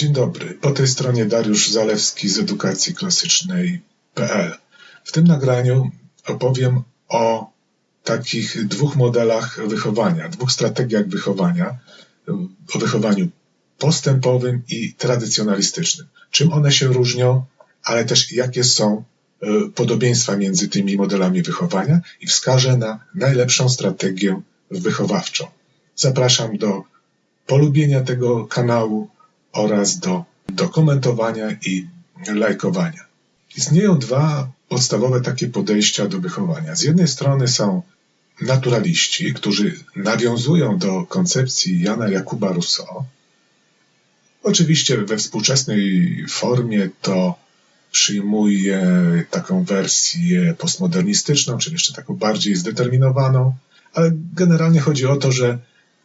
Dzień dobry. Po tej stronie Dariusz Zalewski z edukacji klasycznej.pl. W tym nagraniu opowiem o takich dwóch modelach wychowania, dwóch strategiach wychowania, o wychowaniu postępowym i tradycjonalistycznym. Czym one się różnią, ale też jakie są e, podobieństwa między tymi modelami wychowania i wskażę na najlepszą strategię wychowawczą. Zapraszam do polubienia tego kanału oraz do, do komentowania i lajkowania. Istnieją dwa podstawowe takie podejścia do wychowania. Z jednej strony są naturaliści, którzy nawiązują do koncepcji Jana Jakuba Rousseau. Oczywiście we współczesnej formie to przyjmuje taką wersję postmodernistyczną, czyli jeszcze taką bardziej zdeterminowaną, ale generalnie chodzi o to, że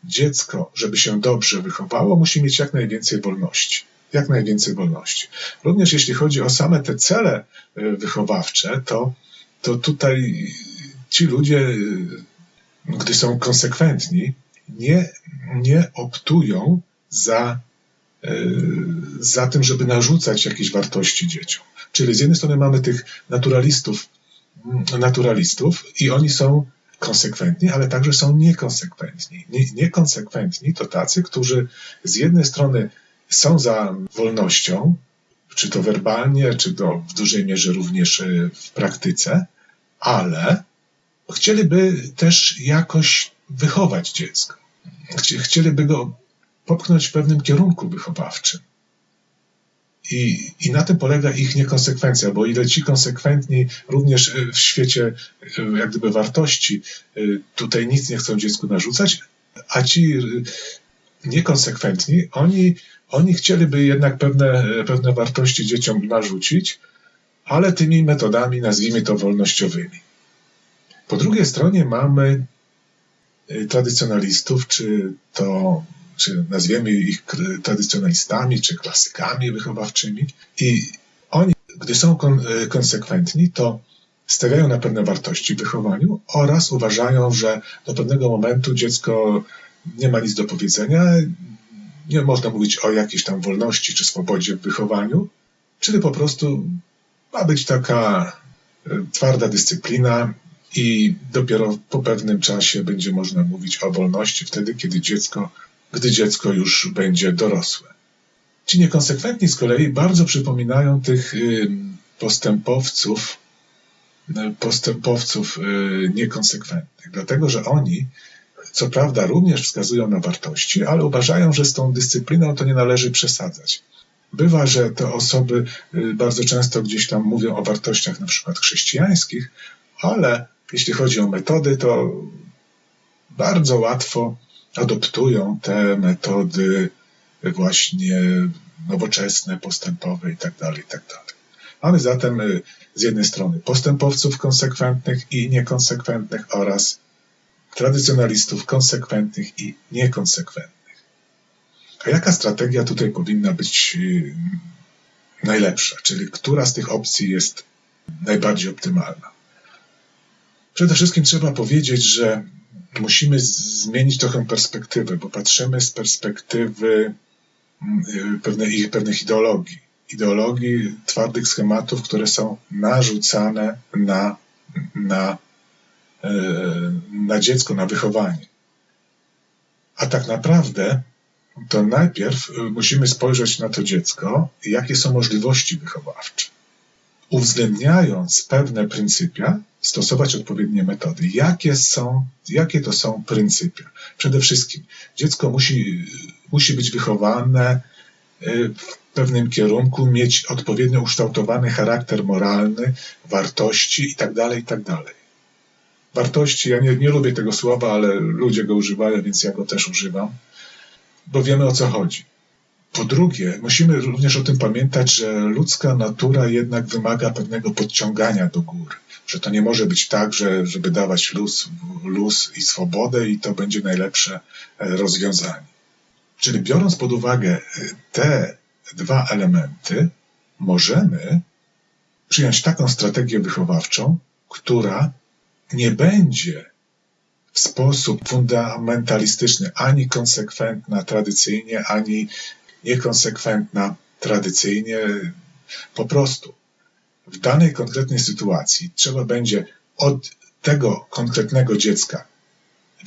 dziecko, żeby się dobrze wychowało, musi mieć jak najwięcej wolności. Jak najwięcej wolności. Również jeśli chodzi o same te cele e, wychowawcze, to, to tutaj ci ludzie, e, gdy są konsekwentni, nie, nie optują za, e, za tym, żeby narzucać jakieś wartości dzieciom. Czyli z jednej strony mamy tych naturalistów, naturalistów i oni są konsekwentni, ale także są niekonsekwentni. Nie, niekonsekwentni to tacy, którzy z jednej strony są za wolnością, czy to werbalnie, czy to w dużej mierze również e, w praktyce, ale chcieliby też jakoś wychować dziecko. Chcieliby go popchnąć w pewnym kierunku wychowawczym. I, I na tym polega ich niekonsekwencja, bo ile ci konsekwentni również e, w świecie e, jak gdyby wartości e, tutaj nic nie chcą dziecku narzucać, a ci niekonsekwentni, oni, oni chcieliby jednak pewne, pewne wartości dzieciom narzucić, ale tymi metodami, nazwijmy to wolnościowymi. Po drugiej stronie mamy tradycjonalistów, czy to czy nazwiemy ich tradycjonalistami, czy klasykami wychowawczymi. I oni, gdy są kon e, konsekwentni, to stawiają na pewne wartości w wychowaniu oraz uważają, że do pewnego momentu dziecko nie ma nic do powiedzenia, nie można mówić o jakiejś tam wolności czy swobodzie w wychowaniu, czyli po prostu ma być taka e, twarda dyscyplina i dopiero po pewnym czasie będzie można mówić o wolności, wtedy kiedy dziecko gdy dziecko już będzie dorosłe. Ci niekonsekwentni z kolei bardzo przypominają tych y, postępowców, y, postępowców y, niekonsekwentnych, dlatego że oni, co prawda, również wskazują na wartości, ale uważają, że z tą dyscypliną to nie należy przesadzać. Bywa, że te osoby bardzo często gdzieś tam mówią o wartościach na przykład chrześcijańskich, ale jeśli chodzi o metody, to bardzo łatwo adoptują te metody właśnie nowoczesne, postępowe itd. Tak itd. Tak Mamy zatem y, z jednej strony postępowców konsekwentnych i niekonsekwentnych oraz tradycjonalistów konsekwentnych i niekonsekwentnych. A jaka strategia tutaj powinna być y, najlepsza, czyli która z tych opcji jest najbardziej optymalna? Przede wszystkim trzeba powiedzieć, że musimy zmienić trochę perspektywę, bo patrzymy z perspektywy mm, pewnej, pewnych ideologii. Ideologii twardych schematów, które są narzucane na, na, e, na dziecko, na wychowanie. A tak naprawdę to najpierw musimy spojrzeć na to dziecko, jakie są możliwości wychowawcze uwzględniając pewne pryncypia, stosować odpowiednie metody. Jakie, są, jakie to są pryncypia? Przede wszystkim dziecko musi, musi być wychowane y, w pewnym kierunku, mieć odpowiednio ukształtowany charakter moralny, wartości itd. Tak itd. Tak wartości, ja nie, nie lubię tego słowa, ale ludzie go używają, więc ja go też używam, bo wiemy o co chodzi. Po drugie, musimy również o tym pamiętać, że ludzka natura jednak wymaga pewnego podciągania do góry. Że to nie może być tak, że, żeby dawać luz, luz i swobodę i to będzie najlepsze e, rozwiązanie. Czyli biorąc pod uwagę e, te dwa elementy, możemy przyjąć taką strategię wychowawczą, która nie będzie w sposób fundamentalistyczny ani konsekwentna tradycyjnie, ani niekonsekwentna tradycyjnie. Po prostu w danej konkretnej sytuacji trzeba będzie od tego konkretnego dziecka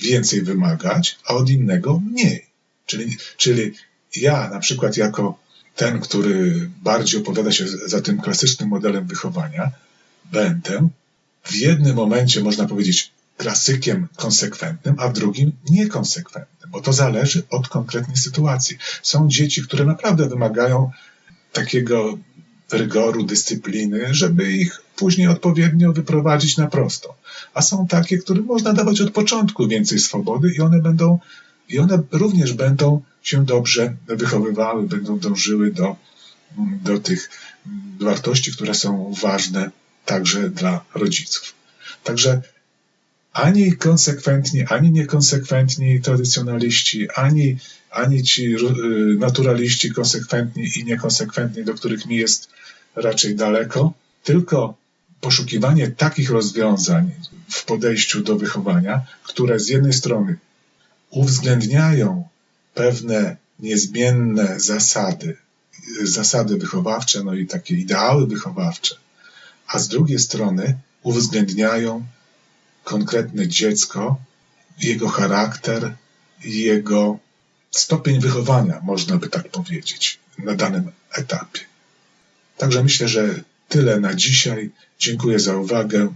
więcej wymagać, a od innego mniej. Czyli, czyli ja na przykład jako ten, który bardziej opowiada się za tym klasycznym modelem wychowania, będę w jednym momencie, można powiedzieć, klasykiem konsekwentnym, a w drugim niekonsekwentnym, bo to zależy od konkretnej sytuacji. Są dzieci, które naprawdę wymagają takiego rygoru, dyscypliny, żeby ich później odpowiednio wyprowadzić na prosto. A są takie, którym można dawać od początku więcej swobody i one będą, i one również będą się dobrze wychowywały, będą dążyły do, do tych wartości, które są ważne także dla rodziców. Także ani konsekwentni, ani niekonsekwentni tradycjonaliści, ani, ani ci y, naturaliści konsekwentni i niekonsekwentni, do których mi jest raczej daleko, tylko poszukiwanie takich rozwiązań w podejściu do wychowania, które z jednej strony uwzględniają pewne niezmienne zasady, zasady wychowawcze, no i takie ideały wychowawcze, a z drugiej strony uwzględniają konkretne dziecko, jego charakter, jego stopień wychowania, można by tak powiedzieć, na danym etapie. Także myślę, że tyle na dzisiaj. Dziękuję za uwagę.